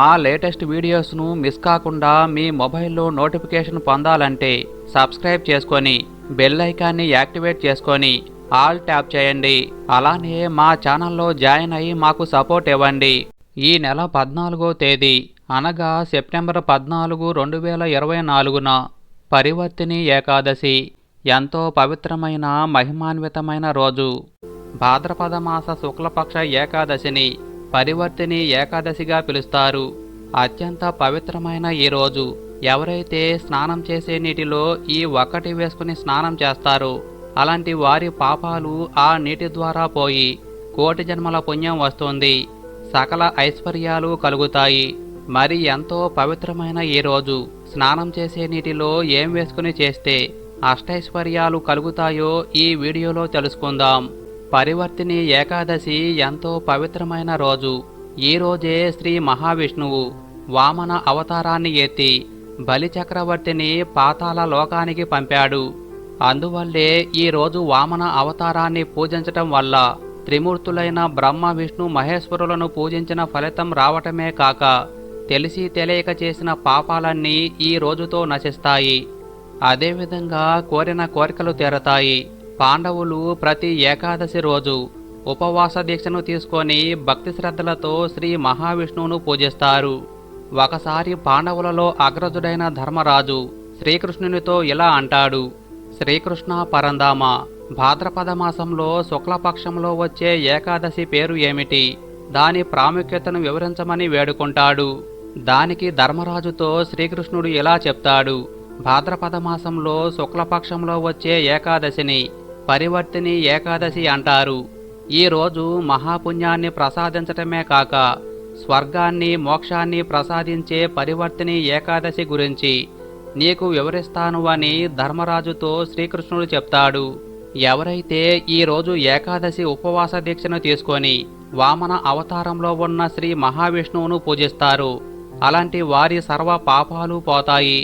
మా latest వీడియోస్ను miss కాకుండా మీ మొబైల్లో నోటిఫికేషన్ పొందాలంటే సబ్స్క్రైబ్ చేసుకొని బెల్ ఐకాన్ని యాక్టివేట్ చేసుకొని ఆల్ ట్యాప్ చేయండి. అలానే మా ఛానల్లో జాయిన్ అయ్యి మాకు సపోర్ట్ ఇవ్వండి. ఈ నెల పద్నాలుగో తేదీ అనగా సెప్టెంబర్ పద్నాలుగు రెండు వేల ఇరవై నాలుగున పరివర్తిని ఏకాదశి. ఎంతో పవిత్రమైన మహిమాన్వితమైన రోజు. భాద్రపద మాస శుక్లపక్ష ఏకాదశిని పరివర్తిని ఏకాదశిగా పిలుస్తారు. అత్యంత పవిత్రమైన ఈ రోజు. ఎవరైతే స్నానం చేసే నీటిలో ఈ ఒక్కటి వేసుకుని స్నానం చేస్తారో అలాంటి వారి పాపాలు ఆ నీటి ద్వారా పోయి కోటి జన్మల పుణ్యం వస్తుంది. సకల ఐశ్వర్యాలు కలుగుతాయి. మరి ఎంతో పవిత్రమైన ఈ రోజు. స్నానం చేసే నీటిలో ఏం వేసుకుని చేస్తే అష్టైశ్వర్యాలు కలుగుతాయో ఈ వీడియోలో తెలుసుకుందాం. పరివర్తిని ఏకాదశి ఎంతో పవిత్రమైన రోజు. ఈ రోజే శ్రీ మహావిష్ణువు వామన అవతారాన్ని ఎత్తి బలి చక్రవర్తిని లోకానికి పంపాడు. అందువల్లే ఈ రోజు వామన అవతారాన్ని పూజించటం వల్ల త్రిమూర్తులైన బ్రహ్మ విష్ణు మహేశ్వరులను పూజించిన ఫలితం రావటమే కాక తెలిసి తెలియక చేసిన పాపాలన్నీ ఈ రోజుతో నశిస్తాయి. అదేవిధంగా కోరిన కోరికలు తీరతాయి. పాండవులు ప్రతి ఏకాదశి రోజు ఉపవాస దీక్షను తీసుకొని భక్తి శ్రద్ధలతో శ్రీ మహావిష్ణువును పూజిస్తారు. ఒకసారి పాండవులలో అగ్రజుడైన ధర్మరాజు శ్రీకృష్ణునితో ఇలా అంటాడు. శ్రీకృష్ణ పరందామ భాద్రపద మాసంలో శుక్లపక్షంలో వచ్చే ఏకాదశి పేరు ఏమిటి? దాని ప్రాముఖ్యతను వివరించమని వేడుకుంటాడు. దానికి ధర్మరాజుతో శ్రీకృష్ణుడు ఇలా చెప్తాడు. భాద్రపద మాసంలో శుక్లపక్షంలో వచ్చే ఏకాదశిని పరివర్తిని ఏకాదశి అంటారు. ఈరోజు మహాపుణ్యాన్ని ప్రసాదించటమే కాక స్వర్గాన్ని మోక్షాన్ని ప్రసాదించే పరివర్తిని ఏకాదశి గురించి నీకు వివరిస్తాను అని ధర్మరాజుతో శ్రీకృష్ణుడు చెప్తాడు. ఎవరైతే ఈ రోజు ఏకాదశి ఉపవాస దీక్షను తీసుకొని వామన అవతారంలో ఉన్న శ్రీ మహావిష్ణువును పూజిస్తారు అలాంటి వారి సర్వ పాపాలు పోతాయి.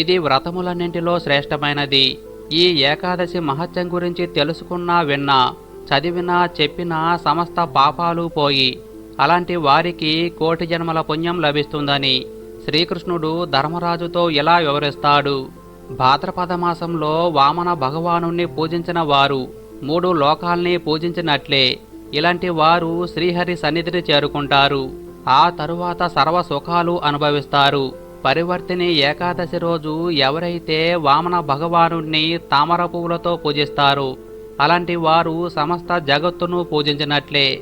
ఇది వ్రతములన్నింటిలో శ్రేష్టమైనది. ఈ ఏకాదశి మహత్యం గురించి తెలుసుకున్నా విన్నా చదివినా చెప్పినా సమస్త పాపాలు పోయి అలాంటి వారికి కోటి జన్మల పుణ్యం లభిస్తుందని శ్రీకృష్ణుడు ధర్మరాజుతో ఇలా వివరిస్తాడు. భాద్రపద మాసంలో వామన భగవానుణ్ణి పూజించిన వారు మూడు లోకాల్ని పూజించినట్లే ఇలాంటి వారు శ్రీహరి సన్నిధిని చేరుకుంటారు. ఆ తరువాత సర్వ సుఖాలు అనుభవిస్తారు. పరివర్తిని ఏకాదశి రోజు ఎవరైతే వామన భగవానుణ్ణి తామర పువ్వులతో పూజిస్తారు అలాంటి వారు సమస్త జగత్తును పూజించినట్లే.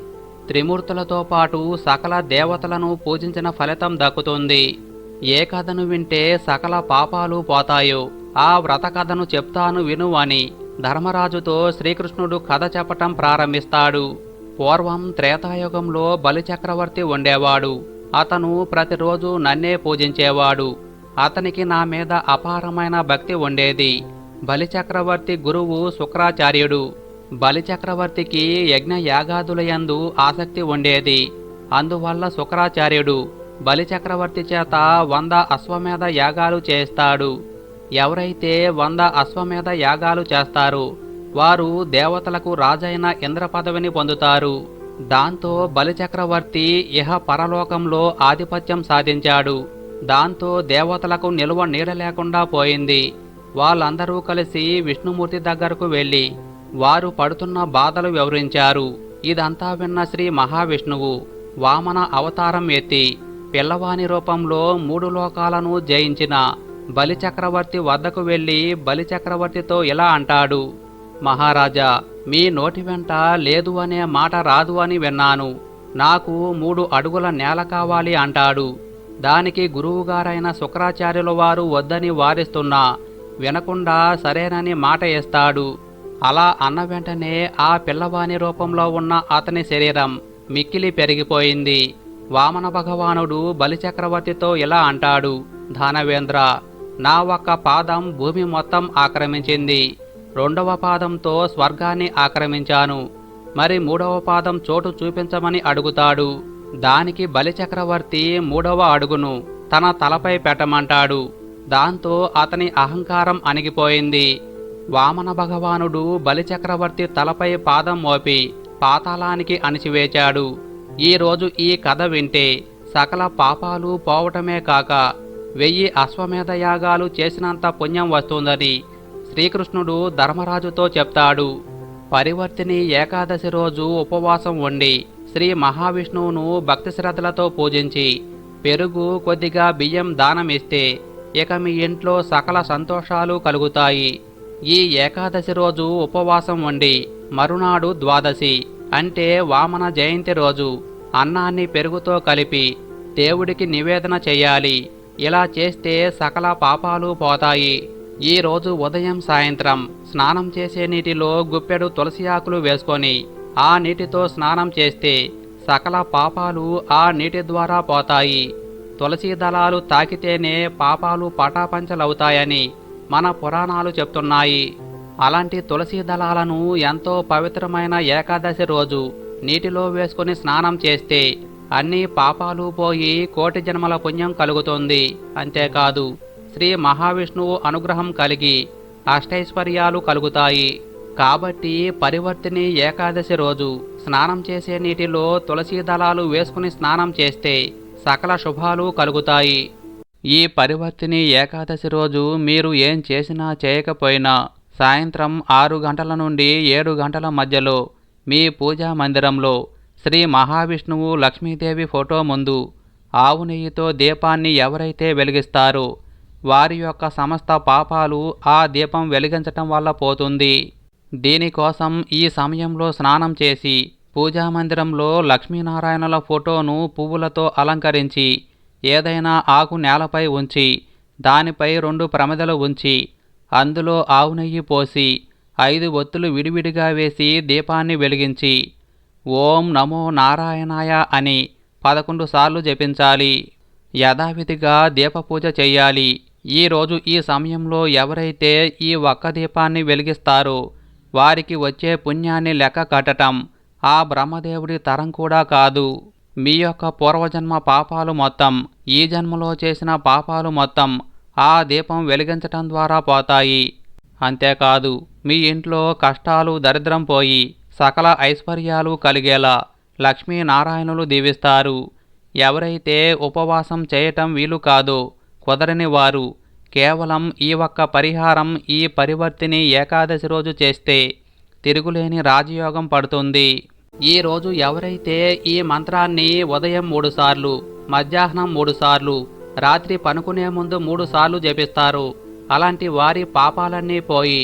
త్రిమూర్తులతో పాటు సకల దేవతలను పూజించిన ఫలితం దక్కుతుంది. ఏ కథను వింటే సకల పాపాలు పోతాయో ఆ వ్రత కథను చెప్తాను విను అని ధర్మరాజుతో శ్రీకృష్ణుడు కథ చెప్పటం ప్రారంభిస్తాడు. పూర్వం త్రేతాయుగంలో బలిచక్రవర్తి ఉండేవాడు. అతను ప్రతిరోజు నన్నే పూజించేవాడు. అతనికి నా మీద అపారమైన భక్తి ఉండేది. బలిచక్రవర్తి గురువు శుక్రాచార్యుడు. బలిచక్రవర్తికి యజ్ఞయాగాదులయందు ఆసక్తి ఉండేది. అందువల్ల శుక్రాచార్యుడు బలిచక్రవర్తి చేత వంద అశ్వమేధ యాగాలు చేస్తాడు. ఎవరైతే వంద అశ్వమేధ యాగాలు చేస్తారో వారు దేవతలకు రాజైన ఇంద్ర పదవిని పొందుతారు. దాంతో బలిచక్రవర్తి ఇహ పరలోకంలో ఆధిపత్యం సాధించాడు. దాంతో దేవతలకు నిలువ నీడ లేకుండా పోయింది. వాళ్ళందరూ కలిసి విష్ణుమూర్తి దగ్గరకు వెళ్ళి వారు పడుతున్న బాధలు వివరించారు. ఇదంతా విన్న శ్రీ మహావిష్ణువు వామన అవతారం ఎత్తి పిల్లవాని రూపంలో మూడు లోకాలను జయించిన బలిచక్రవర్తి వద్దకు వెళ్ళి బలిచక్రవర్తితో ఇలా అంటాడు. మహారాజా మీ నోటి వెంట లేదు అనే మాట రాదు అని విన్నాను. నాకు మూడు అడుగుల నేల కావాలి అంటాడు. దానికి గురువుగారైన శుక్రాచార్యుల వారు వద్దని వారిస్తున్నా వినకుండా సరేనని మాట ఇస్తాడు. అలా అన్న వెంటనే ఆ పిల్లవాని రూపంలో ఉన్న అతని శరీరం మిక్కిలి పెరిగిపోయింది. వామన భగవానుడు బలిచక్రవర్తితో ఇలా అంటాడు దానవేంద్ర నా ఒక్క పాదం భూమి మొత్తం ఆక్రమించింది. రెండవ పాదంతో స్వర్గాన్ని ఆక్రమించాను. మరి మూడవ పాదం చోటు చూపించమని అడుగుతాడు. దానికి బలిచక్రవర్తి మూడవ అడుగును తన తలపై పెట్టమంటాడు. దాంతో అతని అహంకారం అణిగిపోయింది. వామన భగవానుడు బలిచక్రవర్తి తలపై పాదం మోపి పాతాళానికి అణిచివేచాడు. ఈరోజు ఈ కథ వింటే సకల పాపాలు పోవటమే కాక వెయ్యి అశ్వమేధ యాగాలు చేసినంత పుణ్యం వస్తుందని శ్రీకృష్ణుడు ధర్మరాజుతో చెప్తాడు పరివర్తిని ఏకాదశి రోజు ఉపవాసం ఉండి శ్రీ మహావిష్ణువును భక్తి శ్రద్ధలతో పూజించి పెరుగు కొద్దిగా బియ్యం దానం ఇస్తే ఇక మీ ఇంట్లో సకల సంతోషాలు కలుగుతాయి. ఈ ఏకాదశి రోజు ఉపవాసం ఉండి మరునాడు ద్వాదశి అంటే వామన జయంతి రోజు అన్నాన్ని పెరుగుతో కలిపి దేవుడికి నివేదన చేయాలి. ఇలా చేస్తే సకల పాపాలు పోతాయి. ఈ రోజు ఉదయం సాయంత్రం స్నానం చేసే నీటిలో గుప్పెడు తులసి ఆకులు వేసుకొని ఆ నీటితో స్నానం చేస్తే సకల పాపాలు ఆ నీటి ద్వారా పోతాయి. తులసి దళాలు తాకితేనే పాపాలు పటాపంచలవుతాయని మన పురాణాలు చెప్తున్నాయి. అలాంటి తులసి దళాలను ఎంతో పవిత్రమైన ఏకాదశి రోజు నీటిలో వేసుకొని స్నానం చేస్తే అన్ని పాపాలు పోయి కోటి జన్మల పుణ్యం కలుగుతుంది. అంతేకాదు శ్రీ మహావిష్ణువు అనుగ్రహం కలిగి అష్టైశ్వర్యాలు కలుగుతాయి. కాబట్టి పరివర్తిని ఏకాదశి రోజు స్నానం చేసే నీటిలో తులసి దళాలు వేసుకుని స్నానం చేస్తే సకల శుభాలు కలుగుతాయి. ఈ పరివర్తిని ఏకాదశి రోజు మీరు ఏం చేసినా చేయకపోయినా సాయంత్రం ఆరు గంటల నుండి ఏడు గంటల మధ్యలో మీ పూజా మందిరంలో శ్రీ మహావిష్ణువు లక్ష్మీదేవి ఫోటో ముందు ఆవు నెయ్యితో దీపాన్ని ఎవరైతే వెలిగిస్తారో వారి యొక్క సమస్త పాపాలు ఆ దీపం వెలిగించటం వల్ల పోతుంది. దీనికోసం ఈ సమయంలో స్నానం చేసి పూజా మందిరంలో లక్ష్మీనారాయణల ఫోటోను పువ్వులతో అలంకరించి ఏదైనా ఆకు నేలపై ఉంచి దానిపై రెండు ప్రమిదలు ఉంచి అందులో ఆవు నెయ్యి పోసి ఐదు ఒత్తులు విడివిడిగా వేసి దీపాన్ని వెలిగించి ఓం నమో నారాయణాయ అని పదకొండు సార్లు జపించాలి. యథావిధిగా దీపపూజ చేయాలి. ఈరోజు ఈ సమయంలో ఎవరైతే ఈ ఒక్క దీపాన్ని వెలిగిస్తారో వారికి వచ్చే పుణ్యాన్ని లెక్క కట్టటం ఆ బ్రహ్మదేవుడి తరం కూడా కాదు. మీ యొక్క పూర్వజన్మ పాపాలు మొత్తం ఈ జన్మలో చేసిన పాపాలు మొత్తం ఆ దీపం వెలిగించటం ద్వారా పోతాయి. అంతేకాదు మీ ఇంట్లో కష్టాలు దరిద్రం పోయి సకల ఐశ్వర్యాలు కలిగేలా లక్ష్మీనారాయణులు దీవిస్తారు. ఎవరైతే ఉపవాసం చేయటం వీలు కాదో కుదరని వారు కేవలం ఈ ఒక్క పరిహారం ఈ పరివర్తిని ఏకాదశి రోజు చేస్తే తిరుగులేని రాజయోగం పడుతుంది. ఈ రోజు ఎవరైతే ఈ మంత్రాన్ని ఉదయం మూడుసార్లు మధ్యాహ్నం మూడుసార్లు రాత్రి పనుకునే ముందు మూడుసార్లు జపిస్తారు. అలాంటి వారి పాపాలన్నీ పోయి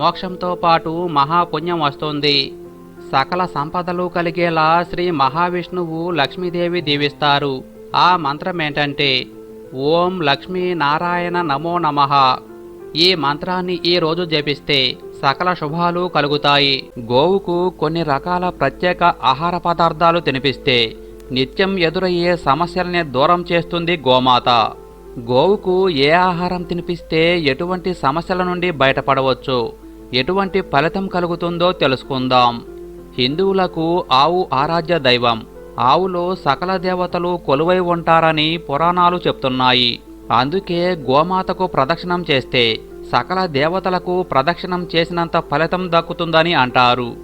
మోక్షంతో పాటు మహాపుణ్యం వస్తుంది. సకల సంపదలు కలిగేలా శ్రీ మహావిష్ణువు లక్ష్మీదేవి దీవిస్తారు. ఆ మంత్రం ఏంటంటే ఓం లక్ష్మీ నారాయణ నమో నమః. ఈ మంత్రాన్ని ఈ రోజు జపిస్తే సకల శుభాలు కలుగుతాయి. గోవుకు కొన్ని రకాల ప్రత్యేక ఆహార పదార్థాలు తినిపిస్తే నిత్యం ఎదురయ్యే సమస్యల్ని దూరం చేస్తుంది గోమాత. గోవుకు ఏ ఆహారం తినిపిస్తే ఎటువంటి సమస్యల నుండి బయటపడవచ్చు? ఎటువంటి ఫలితం కలుగుతుందో తెలుసుకుందాం. హిందువులకు ఆవు ఆరాధ్య దైవం. ఆవులో సకల దేవతలు కొలువై ఉంటారని పురాణాలు చెప్తున్నాయి. అందుకే గోమాతకు ప్రదక్షిణం చేస్తే సకల దేవతలకు ప్రదక్షిణం చేసినంత ఫలితం దక్కుతుందని అంటారు.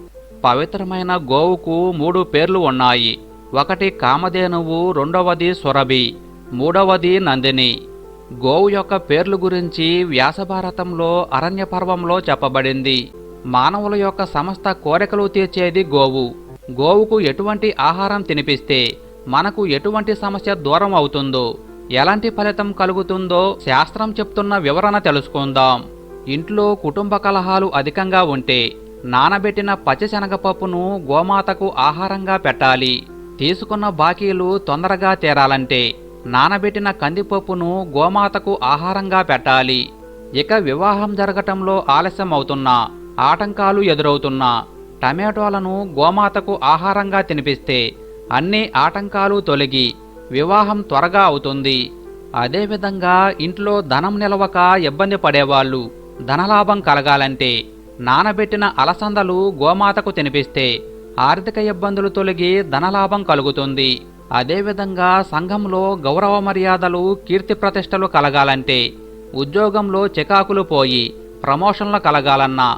పవిత్రమైన గోవుకు మూడు పేర్లు ఉన్నాయి. ఒకటి కామధేనువు రెండవది సురభి మూడవది నందిని. గోవు యొక్క పేర్లు గురించి వ్యాసభారతంలో అరణ్య పర్వంలో చెప్పబడింది. మానవుల యొక్క సమస్త కోరికలు తీర్చేది గోవు. గోవుకు ఎటువంటి ఆహారం తినిపిస్తే మనకు ఎటువంటి సమస్య దూరం అవుతుందో ఎలాంటి ఫలితం కలుగుతుందో శాస్త్రం చెప్తున్న వివరణ తెలుసుకుందాం. ఇంట్లో కుటుంబ కలహాలు అధికంగా ఉంటే నానబెట్టిన పచ్చిశనగపప్పును గోమాతకు ఆహారంగా పెట్టాలి. తీసుకున్న బాకీలు తొందరగా తీరాలంటే నానబెట్టిన కందిపప్పును గోమాతకు ఆహారంగా పెట్టాలి. ఇక వివాహం జరగటంలో ఆలస్యం అవుతున్నా ఆటంకాలు ఎదురవుతున్నా టమాటోలను గోమాతకు ఆహారంగా తినిపిస్తే అన్ని ఆటంకాలు తొలగి వివాహం త్వరగా అవుతుంది. అదేవిధంగా ఇంట్లో ధనం నిలవక ఇబ్బంది పడేవాళ్ళు ధనలాభం కలగాలంటే నానబెట్టిన అలసందలు గోమాతకు తినిపిస్తే ఆర్థిక ఇబ్బందులు తొలగి ధనలాభం కలుగుతుంది. అదేవిధంగా సంఘంలో గౌరవ మర్యాదలు కీర్తి ప్రతిష్టలు కలగాలంటే ఉద్యోగంలో చికాకులు పోయి ప్రమోషన్లు కలగాలన్నా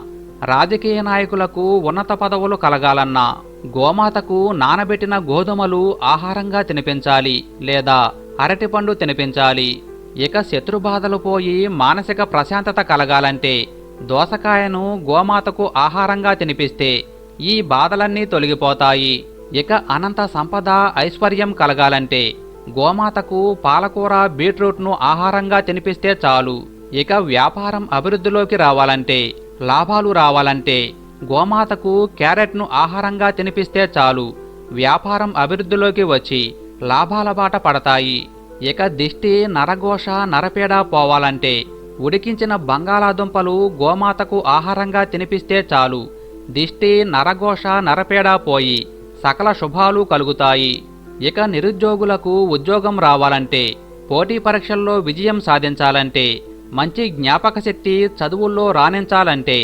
రాజకీయ నాయకులకు ఉన్నత పదవులు కలగాలన్నా గోమాతకు నానబెట్టిన గోధుమలు ఆహారంగా తినిపించాలి లేదా అరటిపండు తినిపించాలి. ఇక శత్రుబాధలు పోయి మానసిక ప్రశాంతత కలగాలంటే దోసకాయను గోమాతకు ఆహారంగా తినిపిస్తే ఈ బాధలన్నీ తొలగిపోతాయి. ఇక అనంత సంపద ఐశ్వర్యం కలగాలంటే గోమాతకు పాలకూర బీట్రూట్ను ఆహారంగా తినిపిస్తే చాలు. ఇక వ్యాపారం అభివృద్ధిలోకి రావాలంటే లాభాలు రావాలంటే గోమాతకు క్యారెట్ను ఆహారంగా తినిపిస్తే చాలు. వ్యాపారం అభివృద్ధిలోకి వచ్చి లాభాల బాట పడతాయి. ఇక దిష్టి నరఘోష నరపేడ పోవాలంటే ఉడికించిన బంగాళాదుంపలు గోమాతకు ఆహారంగా తినిపిస్తే చాలు. దిష్టి నరఘోష నరపేడ పోయి సకల శుభాలు కలుగుతాయి. ఇక నిరుద్యోగులకు ఉద్యోగం రావాలంటే పోటీ పరీక్షల్లో విజయం సాధించాలంటే మంచి జ్ఞాపక శక్తి చదువుల్లో రాణించాలంటే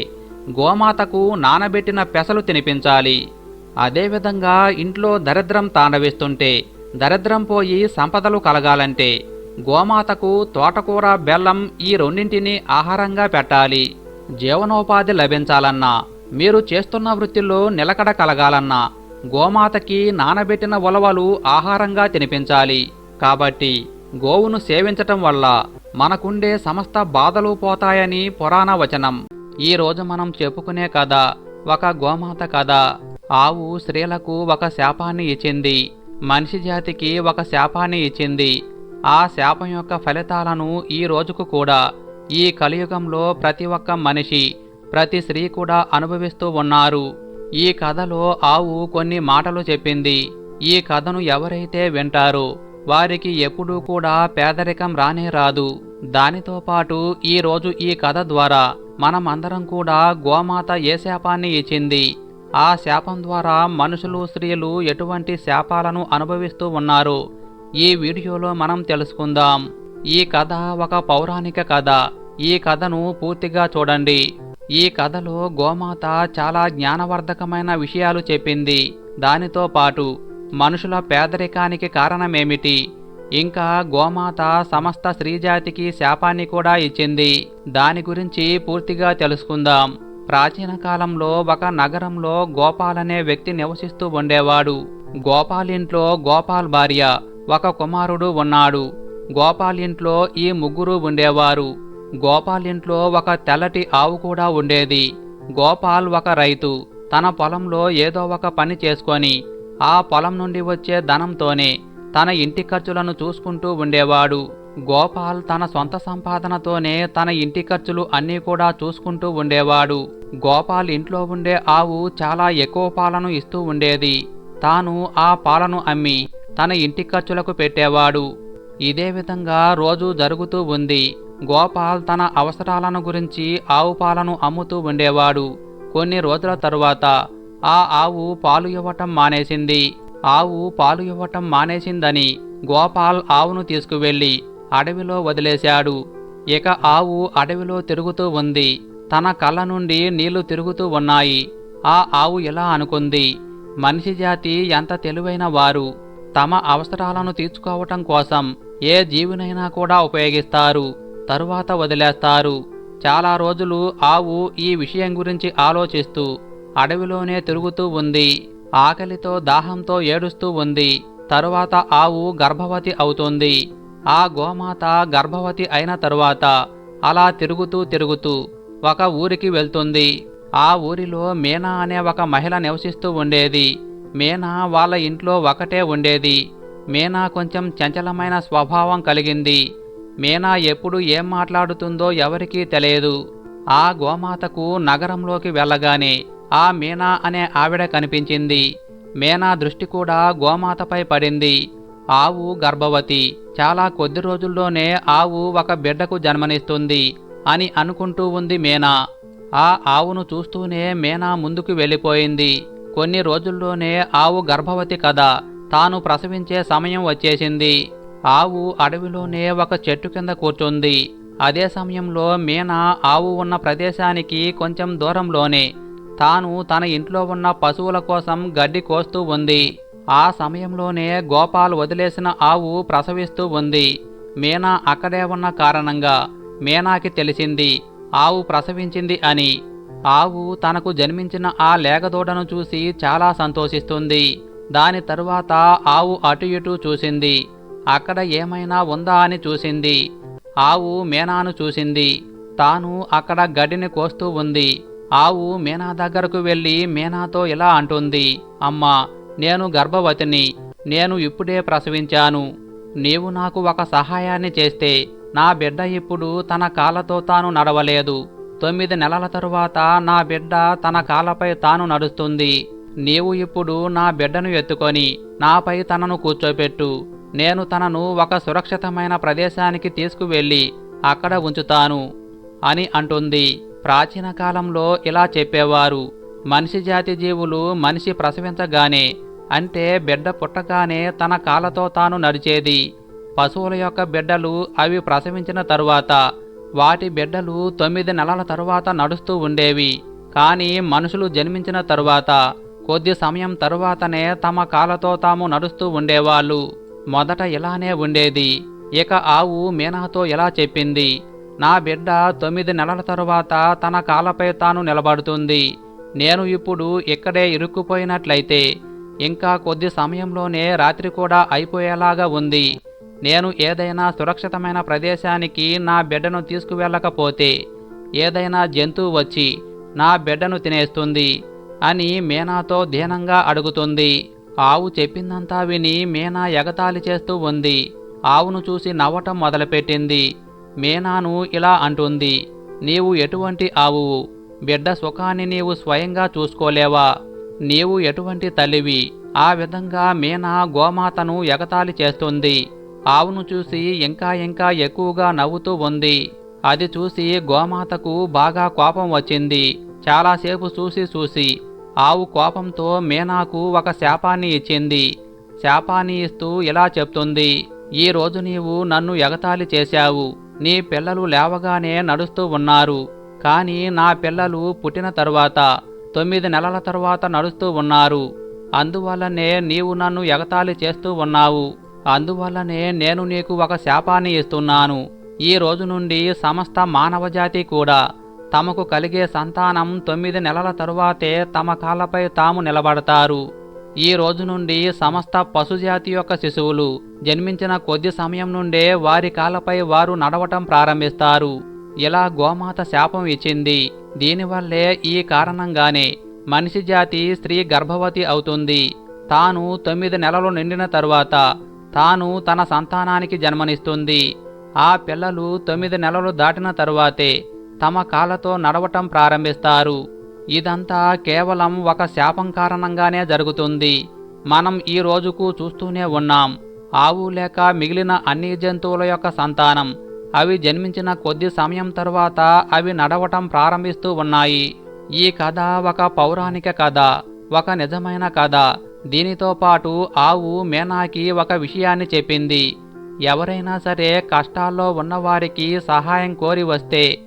గోమాతకు నానబెట్టిన పెసలు తినిపించాలి. అదేవిధంగా ఇంట్లో దరిద్రం తాండవిస్తుంటే దరిద్రం పోయి సంపదలు కలగాలంటే గోమాతకు తోటకూర బెల్లం ఈ రెండింటిని ఆహారంగా పెట్టాలి. జీవనోపాధి లభించాలన్నా మీరు చేస్తున్న వృత్తిలో నిలకడ కలగాలన్నా గోమాతకి నానబెట్టిన ఉలవలు ఆహారంగా తినిపించాలి. కాబట్టి గోవును సేవించటం వల్ల మనకుండే సమస్త బాధలు పోతాయని పురాణ వచనం. ఈ రోజు మనం చెప్పుకునే కథ ఒక గోమాత కథ. ఆవు స్త్రీలకు ఒక శాపాన్ని ఇచ్చింది. మనిషి జాతికి ఒక శాపాన్ని ఇచ్చింది. ఆ శాపం యొక్క ఫలితాలను ఈ రోజుకు కూడా ఈ కలియుగంలో ప్రతి ఒక్క మనిషి ప్రతి స్త్రీ కూడా అనుభవిస్తూ ఉన్నారు. ఈ కథలో ఆవు కొన్ని మాటలు చెప్పింది. ఈ కథను ఎవరైతే వింటారో వారికి ఎప్పుడూ కూడా పేదరికం రానే రాదు. దానితో పాటు ఈరోజు ఈ కథ ద్వారా మనం అందరం కూడా గోమాత ఏ శాపాన్ని ఇచ్చింది? ఆ శాపం ద్వారా మనుషులు స్త్రీలు ఎటువంటి శాపాలను అనుభవిస్తూ ఉన్నారు? ఈ వీడియోలో మనం తెలుసుకుందాం. ఈ కథ ఒక పౌరాణిక కథ. ఈ కథను పూర్తిగా చూడండి. ఈ కథలో గోమాత చాలా జ్ఞానవర్ధకమైన విషయాలు చెప్పింది. దానితో పాటు మనుషుల పేదరికానికి కారణమేమిటి? ఇంకా గోమాత సమస్త స్త్రీజాతికి శాపాన్ని కూడా ఇచ్చింది. దాని గురించి పూర్తిగా తెలుసుకుందాం. ప్రాచీన కాలంలో ఒక నగరంలో గోపాల్ అనే వ్యక్తి నివసిస్తూ ఉండేవాడు. గోపాల్ ఇంట్లో గోపాల్ భార్య ఒక కుమారుడు ఉన్నాడు. గోపాల్ ఇంట్లో ఈ ముగ్గురు ఉండేవారు. గోపాల్ ఇంట్లో ఒక తెల్లటి ఆవు కూడా ఉండేది. గోపాల్ ఒక రైతు. తన పొలంలో ఏదో ఒక పని చేసుకొని ఆ పొలం నుండి వచ్చే ధనంతోనే తన ఇంటి ఖర్చులను చూసుకుంటూ ఉండేవాడు. గోపాల్ తన సొంత సంపాదనతోనే తన ఇంటి ఖర్చులు అన్నీ కూడా చూసుకుంటూ ఉండేవాడు. గోపాల్ ఇంట్లో ఉండే ఆవు చాలా ఎక్కువ పాలను ఇస్తూ ఉండేది. తాను ఆ పాలను అమ్మి తన ఇంటి ఖర్చులకు పెట్టేవాడు. ఇదే విధంగా రోజు జరుగుతూ ఉంది. గోపాల్ తన అవసరాలను గురించి ఆవు పాలను అమ్ముతూ ఉండేవాడు. కొన్ని రోజుల తరువాత ఆ ఆవు పాలు ఇవ్వటం మానేసింది. ఆవు పాలు ఇవ్వటం మానేసిందని గోపాల్ ఆవును తీసుకువెళ్ళి అడవిలో వదిలేశాడు. ఇక ఆవు అడవిలో తిరుగుతూ ఉంది. తన కళ్ళ నుండి నీళ్ళు తిరుగుతూ ఉన్నాయి. ఆ ఆవు ఇలా అనుకుంది. మనిషి జాతి ఎంత తెలివైన వారు. తమ అవసరాలను తీర్చుకోవటం కోసం ఏ జీవినైనా కూడా ఉపయోగిస్తారు. తరువాత వదిలేస్తారు. చాలా రోజులు ఆవు ఈ విషయం గురించి ఆలోచిస్తూ అడవిలోనే తిరుగుతూ ఉంది. ఆకలితో దాహంతో ఏడుస్తూ ఉంది. తరువాత ఆవు గర్భవతి అవుతుంది. ఆ గోమాత గర్భవతి అయిన తరువాత అలా తిరుగుతూ తిరుగుతూ ఒక ఊరికి వెళ్తుంది. ఆ ఊరిలో మీనా అనే ఒక మహిళ నివసిస్తూ ఉండేది. మీనా వాళ్ళ ఇంట్లో ఒకటే ఉండేది. మీనా కొంచెం చంచలమైన స్వభావం కలిగింది. మీనా ఎప్పుడు ఏం మాట్లాడుతుందో ఎవరికీ తెలియదు. ఆ గోమాతకు నగరంలోకి వెళ్ళగానే ఆ మీనా అనే ఆవిడ కనిపించింది. మీనా దృష్టి కూడా గోమాతపై పడింది. ఆవు గర్భవతి. చాలా కొద్ది రోజుల్లోనే ఆవు ఒక బిడ్డకు జన్మనిస్తుంది అని అనుకుంటూ ఉంది మీనా. ఆ ఆవును చూస్తూనే మీనా ముందుకు వెళ్ళిపోయింది. కొన్ని రోజుల్లోనే ఆవు గర్భవతి కదా. తాను ప్రసవించే సమయం వచ్చేసింది. ఆవు అడవిలోనే ఒక చెట్టు కింద కూర్చుంది. అదే సమయంలో మీనా ఆవు ఉన్న ప్రదేశానికి కొంచెం దూరంలోనే తాను తన ఇంట్లో ఉన్న పశువుల కోసం గడ్డి కోస్తూ ఉంది. ఆ సమయంలోనే గోపాల్ వదిలేసిన ఆవు ప్రసవిస్తూ ఉంది. మీనా అక్కడే ఉన్న కారణంగా మీనాకి తెలిసింది ఆవు ప్రసవించింది అని. ఆవు తనకు జన్మించిన ఆ లేగదూడను చూసి చాలా సంతోషిస్తుంది. దాని తరువాత ఆవు అటు ఇటు చూసింది. అక్కడ ఏమైనా ఉందా అని చూసింది. ఆవు మేనాను చూసింది. తాను అక్కడ గడ్డిని కోస్తూ ఉంది. ఆవు మీనా దగ్గరకు వెళ్ళి మీనాతో ఇలా అంటుంది అమ్మా నేను గర్భవతిని నేను ఇప్పుడే ప్రసవించాను. నీవు నాకు ఒక సహాయాన్ని చేస్తే నా బిడ్డ ఇప్పుడు తన కాళ్ళతో తాను నడవలేదు. తొమ్మిది నెలల తరువాత నా బిడ్డ తన కాళ్ళపై తాను నడుస్తుంది. నీవు ఇప్పుడు నా బిడ్డను ఎత్తుకొని నాపై తనను కూర్చోపెట్టు. నేను తనను ఒక సురక్షితమైన ప్రదేశానికి తీసుకువెళ్ళి అక్కడ ఉంచుతాను అని అంటుంది. ప్రాచీన కాలంలో ఇలా చెప్పేవారు మనిషి జాతి జీవులు మనిషి ప్రసవించగానే అంటే బిడ్డ పుట్టగానే తన కాళ్ళతో తాను నడిచేది. పశువుల యొక్క బిడ్డలు అవి ప్రసవించిన తరువాత వాటి బిడ్డలు తొమ్మిది నెలల తరువాత నడుస్తూ ఉండేవి. కానీ మనుషులు జన్మించిన తరువాత కొద్ది సమయం తరువాతనే తమ కాళ్ళతో తాము నడుస్తూ ఉండేవాళ్ళు. మొదట ఇలానే ఉండేది. ఇక ఆవు మీనాతో ఇలా చెప్పింది నా బిడ్డ తొమ్మిది నెలల తరువాత తన కాళ్ళపై తాను నిలబడుతుంది. నేను ఇప్పుడు ఇక్కడే ఇరుక్కుపోయినట్లయితే ఇంకా కొద్ది సమయంలోనే రాత్రి కూడా అయిపోయేలాగా ఉంది. నేను ఏదైనా సురక్షితమైన ప్రదేశానికి నా బిడ్డను తీసుకువెళ్ళకపోతే ఏదైనా జంతువు వచ్చి నా బిడ్డను తినేస్తుంది అని మీనాతో దీనంగా అడుగుతుంది. ఆవు చెప్పిందంతా విని మీనా ఎగతాళి చేస్తూ ఉంది. ఆవును చూసి నవ్వటం మొదలుపెట్టింది. మీనాను ఇలా అంటుంది నీవు ఎటువంటి ఆవువు బిడ్డ సుఖాన్ని నీవు స్వయంగా చూసుకోలేవా? నీవు ఎటువంటి తల్లివి? ఆ విధంగా మీనా గోమాతను ఎగతాళి చేస్తుంది. ఆవును చూసి ఇంకా ఇంకా ఎక్కువగా నవ్వుతూ ఉంది. అది చూసి గోమాతకు బాగా కోపం వచ్చింది. చాలాసేపు చూసి చూసి ఆవు కోపంతో మీనాకు ఒక శాపాన్ని ఇచ్చింది. శాపాన్ని ఇస్తూ ఇలా చెప్తుంది ఈరోజు నీవు నన్ను ఎగతాళి చేశావు. నీ పిల్లలు లేవగానే నడుస్తూ ఉన్నారు. కానీ నా పిల్లలు పుట్టిన తరువాత తొమ్మిది నెలల తరువాత నడుస్తూ ఉన్నారు. అందువల్లనే నీవు నన్ను ఎగతాళి చేస్తూ ఉన్నావు. అందువల్లనే నేను నీకు ఒక శాపాన్ని ఇస్తున్నాను. ఈ రోజు నుండి సమస్త మానవజాతి కూడా తమకు కలిగే సంతానం తొమ్మిది నెలల తరువాతే తమ కాళ్ళపై తాము నిలబడతారు. ఈ రోజు నుండి సమస్త పశుజాతి యొక్క శిశువులు జన్మించిన కొద్ది సమయం నుండే వారి కాళ్ళపై వారు నడవటం ప్రారంభిస్తారు. ఇలా గోమాత శాపం ఇచ్చింది. దీనివల్లే ఈ కారణంగానే మనిషి జాతి స్త్రీ గర్భవతి అవుతుంది. తాను తొమ్మిది నెలలు నిండిన తరువాత తాను తన సంతానానికి జన్మనిస్తుంది. ఆ పిల్లలు తొమ్మిది నెలలు దాటిన తరువాతే తమ కాళ్ళతో నడవటం ప్రారంభిస్తారు. ఇదంతా కేవలం ఒక శాపం కారణంగానే జరుగుతుంది. మనం ఈ రోజుకు చూస్తూనే ఉన్నాం. ఆవు లేక మిగిలిన అన్ని జంతువుల యొక్క సంతానం. అవి జన్మించిన కొద్ది సమయం తరువాత అవి నడవటం ప్రారంభిస్తూ ఉన్నాయి. ఈ కథ ఒక పౌరాణిక కథ ఒక నిజమైన కథ. దీనితో పాటు ఆవు మేనాకి ఒక విషయాన్ని చెప్పింది. ఎవరైనా సరే కష్టాల్లో ఉన్నవారికి సహాయం కోరి వస్తే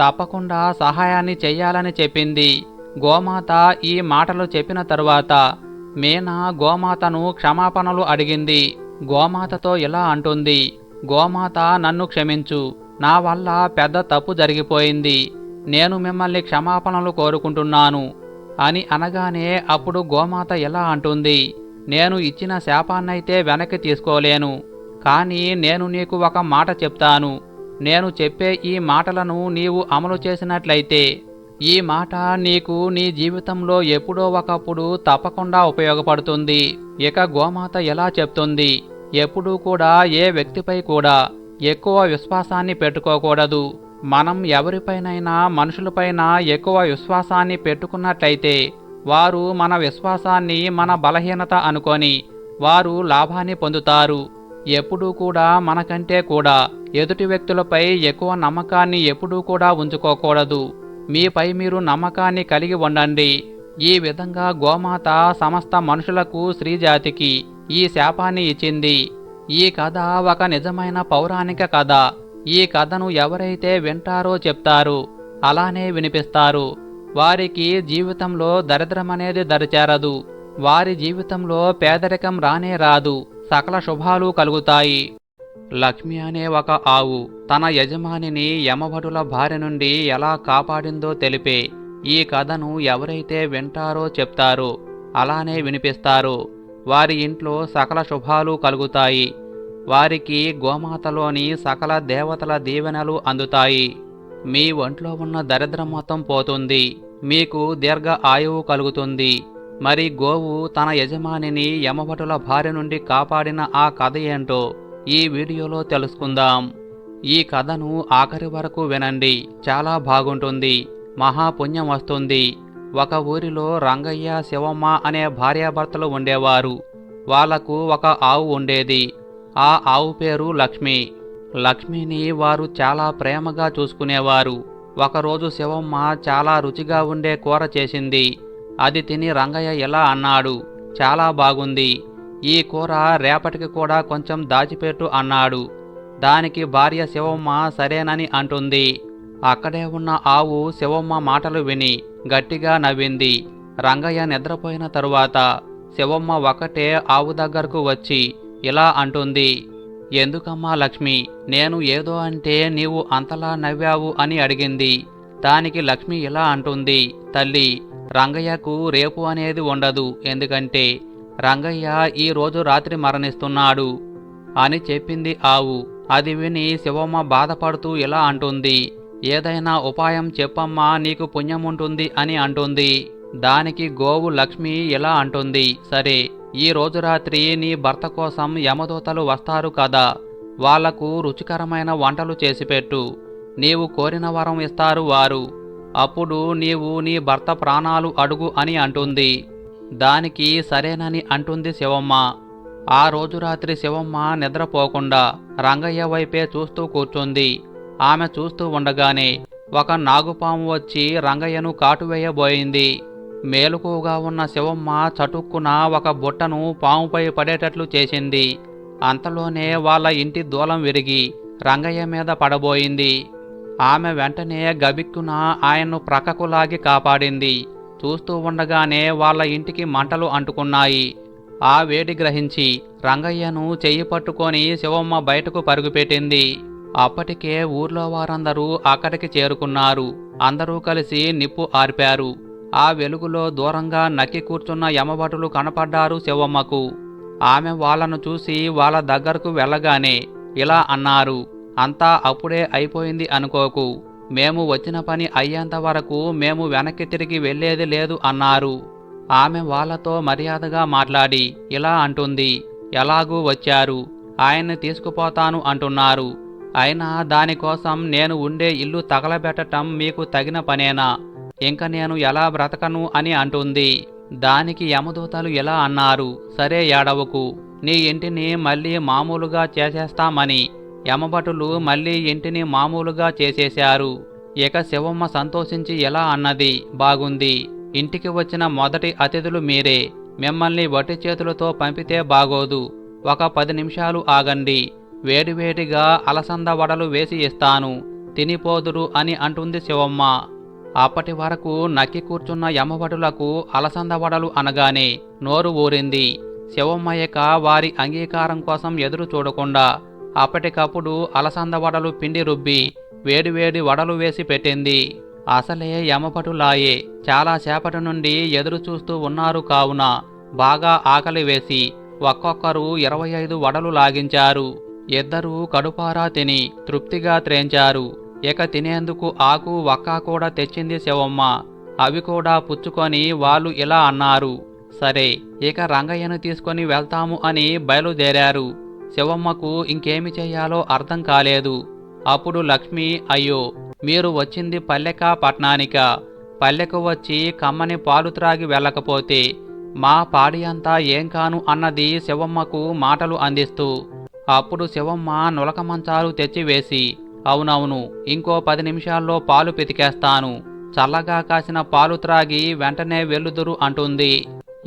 తప్పకుండా సహాయాన్ని చెయ్యాలని చెప్పింది. గోమాత ఈ మాటలు చెప్పిన తరువాత మీనా గోమాతను క్షమాపణలు అడిగింది. గోమాతతో ఇలా అంటుంది గోమాత నన్ను క్షమించు. నా వల్ల పెద్ద తప్పు జరిగిపోయింది. నేను మిమ్మల్ని క్షమాపణలు కోరుకుంటున్నాను అని అనగానే అప్పుడు గోమాత ఎలా అంటుంది నేను ఇచ్చిన శాపాన్నైతే వెనక్కి తీసుకోలేను. కానీ నేను నీకు ఒక మాట చెప్తాను. నేను చెప్పే ఈ మాటలను నీవు అమలు చేసినట్లయితే ఈ మాట నీకు నీ జీవితంలో ఎప్పుడో ఒకప్పుడు తప్పకుండా ఉపయోగపడుతుంది. ఇక గోమాత ఎలా చెప్తుంది? ఎప్పుడూ కూడా ఏ వ్యక్తిపై కూడా ఎక్కువ విశ్వాసాన్ని పెట్టుకోకూడదు. మనం ఎవరిపైనైనా మనుషులపైన ఎక్కువ విశ్వాసాన్ని పెట్టుకున్నట్లయితే వారు మన విశ్వాసాన్ని మన బలహీనత అనుకొని వారు లాభాన్ని పొందుతారు. ఎప్పుడూ కూడా మనకంటే కూడా ఎదుటి వ్యక్తులపై ఎక్కువ నమ్మకాన్ని ఎప్పుడూ కూడా ఉంచుకోకూడదు. మీపై మీరు నమ్మకాన్ని కలిగి ఉండండి. ఈ విధంగా గోమాత సమస్త మనుషులకు శ్రీజాతికి ఈ శాపాన్ని ఇచ్చింది. ఈ కథ ఒక నిజమైన పౌరాణిక కథ. ఈ కథను ఎవరైతే వింటారో చెప్తారు. అలానే వినిపిస్తారు. వారికి జీవితంలో దరిద్రమనేది దరిచేరదు. వారి జీవితంలో పేదరికం రానే రాదు. సకల శుభాలు కలుగుతాయి. లక్ష్మి అనే ఒక ఆవు తన యజమానిని యమభటుల బారి నుండి ఎలా కాపాడిందో తెలిపే ఈ కథను ఎవరైతే వింటారో చెప్తారో. అలానే వినిపిస్తారు. వారి ఇంట్లో సకల శుభాలు కలుగుతాయి. వారికి గోమాతలోని సకల దేవతల దీవెనలు అందుతాయి. మీ ఒంట్లో ఉన్న దరిద్రం మొత్తం పోతుంది. మీకు దీర్ఘ ఆయువు కలుగుతుంది. మరి గోవు తన యజమానిని యమభటుల భార్య నుండి కాపాడిన ఆ కథ ఏంటో ఈ వీడియోలో తెలుసుకుందాం. ఈ కథను ఆఖరి వరకు వినండి. చాలా బాగుంటుంది. మహాపుణ్యం వస్తుంది. ఒక ఊరిలో రంగయ్య శివమ్మ అనే భార్యాభర్తలు ఉండేవారు. వాళ్ళకు ఒక ఆవు ఉండేది. ఆ ఆవు పేరు లక్ష్మి. లక్ష్మిని వారు చాలా ప్రేమగా చూసుకునేవారు. ఒకరోజు శివమ్మ చాలా రుచిగా ఉండే కూర చేసింది. అది తిని రంగయ్య ఎలా అన్నాడు. చాలా బాగుంది. ఈ కూర రేపటికి కూడా కొంచెం దాచిపెట్టు అన్నాడు. దానికి భార్య శివమ్మ సరేనని అంటుంది. అక్కడే ఉన్న ఆవు శివమ్మ మాటలు విని గట్టిగా నవ్వింది. రంగయ్య నిద్రపోయిన తరువాత శివమ్మ ఒకటే ఆవు దగ్గరకు వచ్చి ఇలా అంటుంది. ఎందుకమ్మా లక్ష్మి నేను ఏదో అంటే నీవు అంతలా నవ్వావు అని అడిగింది. దానికి లక్ష్మి ఇలా అంటుంది. తల్లి రంగయ్యకు రేపు అనేది ఉండదు. ఎందుకంటే రంగయ్య ఈ రోజు రాత్రి మరణిస్తున్నాడు. అని చెప్పింది ఆవు. అది విని శివమ్మ బాధపడుతూ ఇలా అంటుంది. ఏదైనా ఉపాయం చెప్పమ్మా నీకు పుణ్యం ఉంటుంది అని అంటుంది. దానికి గోవు లక్ష్మి ఇలా అంటుంది. సరే ఈ రోజు రాత్రి నీ భర్త కోసం యమదూతలు వస్తారు కదా. వాళ్ళకు రుచికరమైన వంటలు చేసిపెట్టు నీవు కోరిన వరం ఇస్తారు వారు. అప్పుడు నీవు నీ భర్త ప్రాణాలు అడుగు అని అంటుంది. దానికి సరేనని అంటుంది శివమ్మ. ఆ రోజు రాత్రి శివమ్మ నిద్రపోకుండా రంగయ్య వైపే చూస్తూ కూర్చుంది. ఆమె చూస్తూ ఉండగానే ఒక నాగుపాము వచ్చి రంగయ్యను కాటువేయబోయింది మేలుకుగా ఉన్న శివమ్మ చటుక్కున ఒక బుట్టను పాముపై పడేటట్లు చేసింది. అంతలోనే వాళ్ళ ఇంటి దూలం విరిగి రంగయ్య మీద పడబోయింది. ఆమె వెంటనే గబిక్కున ఆయన్ను ప్రక్కకు లాగి కాపాడింది. చూస్తూ ఉండగానే వాళ్ళ ఇంటికి మంటలు అంటుకున్నాయి. ఆ వేడి గ్రహించి రంగయ్యను చెయ్యి పట్టుకొని శివమ్మ బయటకు పరుగుపెట్టింది. అప్పటికే ఊర్లో వారందరూ అక్కడికి చేరుకున్నారు. అందరూ కలిసి నిప్పు ఆర్పారు. ఆ వెలుగులో దూరంగా నక్కి కూర్చున్న యమభటులు కనపడ్డారు శివమ్మకు. ఆమె వాళ్ళను చూసి వాళ్ళ దగ్గరకు వెళ్ళగానే ఇలా అన్నారు అంతా అప్పుడే అయిపోయింది అనుకోకు. మేము వచ్చిన పని అయ్యేంత వరకు మేము వెనక్కి తిరిగి వెళ్ళేది లేదు అన్నారు. ఆమె వాళ్ళతో మర్యాదగా మాట్లాడి ఇలా అంటుంది ఎలాగూ వచ్చారు ఆయన్ని తీసుకుపోతాను అంటున్నారు. అయినా దానికోసం నేను ఉండే ఇల్లు తగలబెట్టటం మీకు తగిన పనేనా? ఇంక నేను ఎలా బ్రతకను అని అంటుంది. దానికి యమదూతలు ఎలా అన్నారు సరే ఏడవకు నీ ఇంటిని మళ్ళీ మామూలుగా చేసేస్తామని. యమభటులు మళ్ళీ ఇంటిని మామూలుగా చేసేశారు. ఇక శివమ్మ సంతోషించి ఎలా అన్నది? బాగుంది. ఇంటికి వచ్చిన మొదటి అతిథులు మీరే. మిమ్మల్ని వట్టి చేతులతో పంపితే బాగోదు. ఒక పది నిమిషాలు ఆగండి. వేడివేడిగా అలసంద వడలు వేసి ఇస్తాను. తినిపోదురు అని అంటుంది శివమ్మ. అప్పటి వరకు నక్కి కూర్చున్న యమభటులకు అలసంద వడలు అనగానే నోరు ఊరింది. శివమ్మయ్యక వారి అంగీకారం కోసం ఎదురు చూడకుండా అప్పటికప్పుడు అలసంద వడలు పిండి రుబ్బి వేడివేడి వడలు వేసి పెట్టింది. అసలే యమపటులాయే చాలా సేపటి నుండి ఎదురు చూస్తూ ఉన్నారు కావున బాగా ఆకలి వేసి ఒక్కొక్కరు ఇరవై ఐదు వడలు లాగించారు. ఇద్దరూ కడుపారా తిని తృప్తిగా త్రేంచారు. ఇక తినేందుకు ఆకు వక్క కూడా తెచ్చింది శివమ్మ. అవి కూడా పుచ్చుకొని వాళ్ళు ఇలా అన్నారు సరే ఇక రంగయ్యను తీసుకొని వెళ్తాము అని బయలుదేరారు. శివమ్మకు ఇంకేమి చేయాలో అర్థం కాలేదు. అప్పుడు లక్ష్మి అయ్యో మీరు వచ్చింది పల్లెక పట్నానిక. పల్లెకు వచ్చి కమ్మని పాలు త్రాగి వెళ్ళకపోతే మా పాడి అంతా ఏం కాను అన్నది శివమ్మకు మాటలు అందిస్తూ అప్పుడు శివమ్మ నులక మంచాలు తెచ్చివేసి అవునవును ఇంకో పది నిమిషాల్లో పాలు పితికేస్తాను. చల్లగా కాసిన పాలు త్రాగి వెంటనే వెల్లుదురు అంటుంది.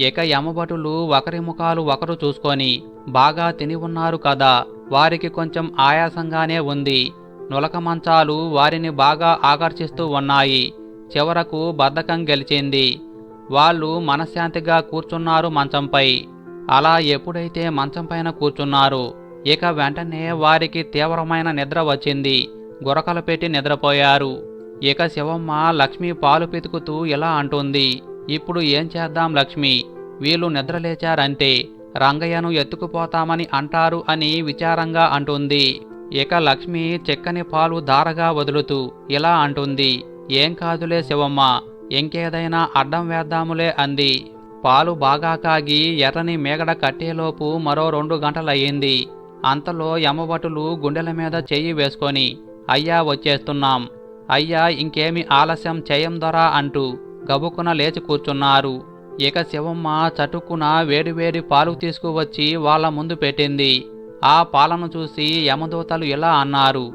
ఇక యమభటులు ఒకరి ముఖాలు ఒకరు చూసుకొని బాగా తిని ఉన్నారు కదా వారికి కొంచెం ఆయాసంగానే ఉంది. నులక మంచాలు వారిని బాగా ఆకర్షిస్తూ ఉన్నాయి. చివరకు బద్ధకం గెలిచింది. వాళ్ళు మనశ్శాంతిగా కూర్చున్నారు మంచంపై. అలా ఎప్పుడైతే మంచంపైన కూర్చున్నారు ఇక వెంటనే వారికి తీవ్రమైన నిద్ర వచ్చింది. గురకలు పెట్టి నిద్రపోయారు. ఇక శివమ్మ లక్ష్మి పాలు పితుకుతూ ఇలా అంటుంది ఇప్పుడు ఏం చేద్దాం లక్ష్మి? వీళ్ళు నిద్రలేచారంటే రంగయ్యను ఎత్తుకుపోతామని అంటారు అని విచారంగా అంటుంది. ఇక లక్ష్మి చెక్కని పాలు దారగా వదులుతూ ఇలా అంటుంది. ఏం కాదులే శివమ్మ ఇంకేదైనా అడ్డం వేద్దాములే అంది. పాలు బాగా కాగి ఎర్రని మేగడ కట్టేలోపు మరో రెండు గంటలయ్యింది. అంతలో యమభటులు గుండెల మీద చెయ్యి వేసుకొని అయ్యా వచ్చేస్తున్నాం. అయ్యా ఇంకేమి ఆలస్యం చేయం దొరా అంటూ గబుక్కున లేచి కూర్చున్నారు. ఇక శివమ్మ చటుక్కున వేడివేడి పాలు తీసుకువచ్చి వాళ్ళ ముందు పెట్టింది. ఆ పాలను చూసి యమదూతలు ఇలా అన్నారు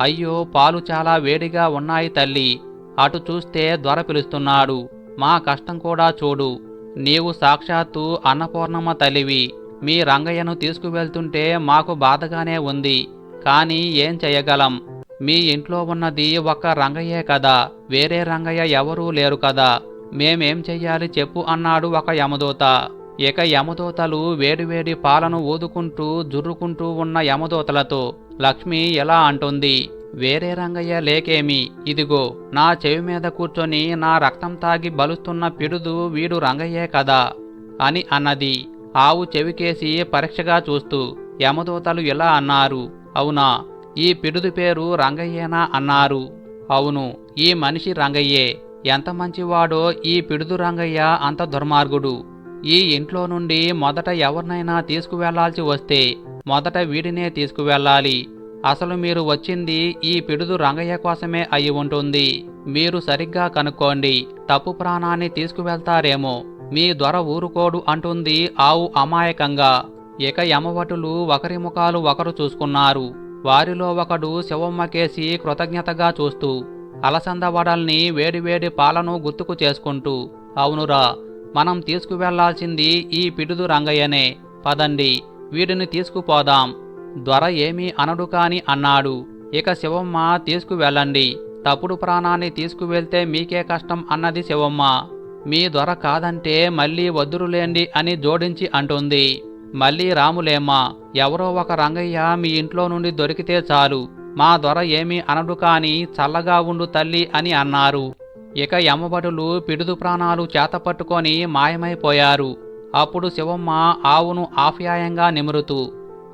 అయ్యో పాలు చాలా వేడిగా ఉన్నాయి తల్లి. అటు చూస్తే దొర పిలుస్తున్నాడు. మా కష్టం కూడా చూడు. నీవు సాక్షాత్తు అన్నపూర్ణమ్మ తల్లివి. మీ రంగయ్యను తీసుకువెళ్తుంటే మాకు బాధగానే ఉంది. కానీ ఏం చెయ్యగలం మీ ఇంట్లో ఉన్నది ఒక్క రంగయ్యే కదా. వేరే రంగయ్య ఎవరూ లేరు కదా. మేమేం చెయ్యాలి చెప్పు అన్నాడు ఒక యమదూత. ఇక యమదూతలు వేడివేడి పాలను ఊదుకుంటూ జుర్రుకుంటూ ఉన్న యమదూతలతో లక్ష్మి ఎలా అంటుంది? వేరే రంగయ్య లేకేమి? ఇదిగో నా చెవి మీద కూర్చొని నా రక్తం తాగి బలుస్తున్న పిడుదు వీడు రంగయ్యే కదా? అని అన్నది. ఆవు చెవికేసి పరీక్షగా చూస్తూ యమదూతలు ఇలా అన్నారు? అవునా ఈ పిడుదు పేరు రంగయ్యేనా? అన్నారు. అవును ఈ మనిషి రంగయ్యే. ఎంత మంచివాడో ఈ పిడుదు రంగయ్య అంత దుర్మార్గుడు. ఈ ఇంట్లో నుండి మొదట ఎవరినైనా తీసుకువెళ్ళాల్సి వస్తే మొదట వీడినే తీసుకువెళ్ళాలి. అసలు మీరు వచ్చింది ఈ పిడుదు రంగయ్య కోసమే అయి ఉంటుంది. మీరు సరిగ్గా కనుక్కోండి తప్పు ప్రాణాన్ని తీసుకువెళ్తారేమో. మీ దొర ఊరుకోడు అంటుంది ఆవు అమాయకంగా. ఇక యమవటులు ఒకరి ముఖాలు ఒకరు చూసుకున్నారు. వారిలో ఒకడు శివమ్మకేసి కృతజ్ఞతగా చూస్తూ అలసంద వడల్ని వేడివేడి పాలను గుర్తుకు చేసుకుంటూ అవునురా మనం తీసుకువెళ్ళాల్సింది ఈ పిడుదు రంగయ్యనే. పదండి వీడిని తీసుకుపోదాం. దొర ఏమీ అనడు కాని అన్నాడు. ఇక శివమ్మ తీసుకువెళ్ళండి. తప్పుడు ప్రాణాన్ని తీసుకువెళ్తే మీకే కష్టం అన్నది శివమ్మ. మీ దొర కాదంటే మళ్ళీ వద్దురులేండి అని జోడించి అంటుంది. మళ్ళీ రాములేమ్మా ఎవరో ఒక రంగయ్య మీ ఇంట్లో నుండి దొరికితే చాలు. మా దొర ఏమీ అనడు కాని చల్లగా ఉండు తల్లి అని అన్నారు. ఇక యమభటులు పిడుదు ప్రాణాలు చేతపట్టుకొని మాయమైపోయారు. అప్పుడు శివమ్మ ఆవును ఆప్యాయంగా నిమురుతూ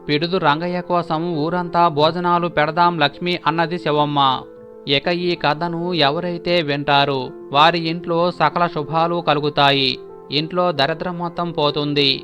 పిడుదు రంగయ్య కోసం ఊరంతా భోజనాలు పెడదాం లక్ష్మి అన్నది శివమ్మ. ఇక ఈ కథను ఎవరైతే వింటారో వారి ఇంట్లో సకల శుభాలు కలుగుతాయి. ఇంట్లో దరిద్రం మొత్తం పోతుంది.